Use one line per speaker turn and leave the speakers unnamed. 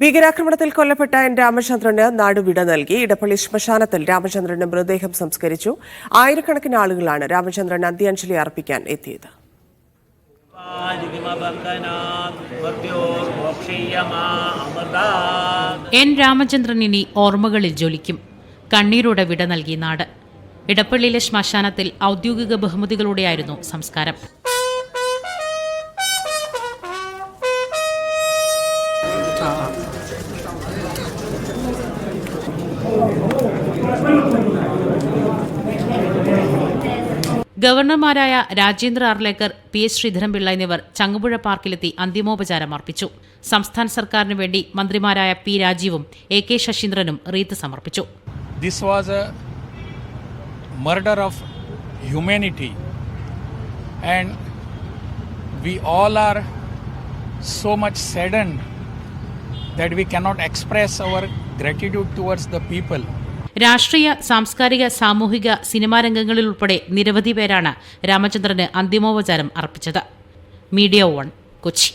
ഭീകരാക്രമണത്തിൽ കൊല്ലപ്പെട്ട എൻ രാമചന്ദ്രന് നാടുവിട നൽകി. ഇടപ്പള്ളി ശ്മശാനത്തിൽ രാമചന്ദ്രന്റെ മൃതദേഹം സംസ്കരിച്ചു. ആയിരക്കണക്കിന് ആളുകളാണ് രാമചന്ദ്രൻ അന്ത്യാഞ്ജലി അർപ്പിക്കാൻ എത്തിയത്.
എൻ രാമചന്ദ്രൻ ഇനി ഓർമ്മകളിൽ ജ്വലിക്കും. കണ്ണീരോടെ വിട നൽകി നാട്. ഇടപ്പള്ളിയിലെ ശ്മശാനത്തിൽ ഔദ്യോഗിക ബഹുമതികളോടെയായിരുന്നു സംസ്കാരം. ഗവർണർമാരായ രാജേന്ദ്ര ആർലേക്കർ പി എസ് ശ്രീധരൻപിള്ള എന്നിവർ ചങ്ങമ്പുഴ പാർക്കിലെത്തി അന്തിമോപചാരം അർപ്പിച്ചു. സംസ്ഥാന സർക്കാരിനു വേണ്ടി മന്ത്രിമാരായ പി രാജീവും എ കെ ശശീന്ദ്രനും റീത്ത് സമർപ്പിച്ചു.
This was a murder of humanity. And we all are so much saddened that we cannot express our gratitude towards the people.
രാഷ്ട്രീയ സാംസ്കാരിക സാമൂഹിക സിനിമാ രംഗങ്ങളിൽ ഉൾപ്പെടെ നിരവധി പേരാണ് രാമചന്ദ്രന് അന്തിമോപചാരം അർപ്പിച്ചത്. Media one Kochi.